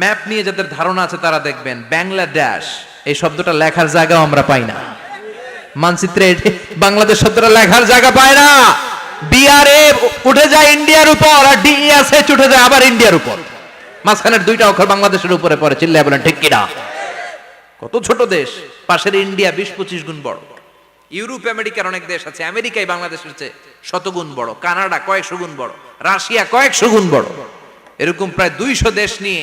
Map নিয়ে যাদের ধারণা আছে তারা দেখবেন, বাংলাদেশ, এই শব্দটা লেখার জায়গাও আমরা পাই না। মানচিত্রে বাংলাদেশ শব্দটা লেখার জায়গা পায় না। বিআরএ উঠে যায় ইন্ডিয়ার উপর আর ডিএসএচ উঠে যায় আবার ইন্ডিয়ার উপর। মাঝখানের দুইটা অক্ষর বাংলাদেশের উপরে পড়ে চিল্লায় বলেন, ঠিক কিনা কত ছোট দেশ, পাশের ইন্ডিয়া বিশ পঁচিশ গুণ বড়। ইউরোপ, আমেরিকার অনেক দেশ আছে আমেরিকায় বাংলাদেশের চেয়ে শতগুণ বড়, কানাডা কয়েকশো গুণ বড়, রাশিয়া কয়েকশো গুণ বড়। এরকম প্রায় দুইশো দেশ নিয়ে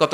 কত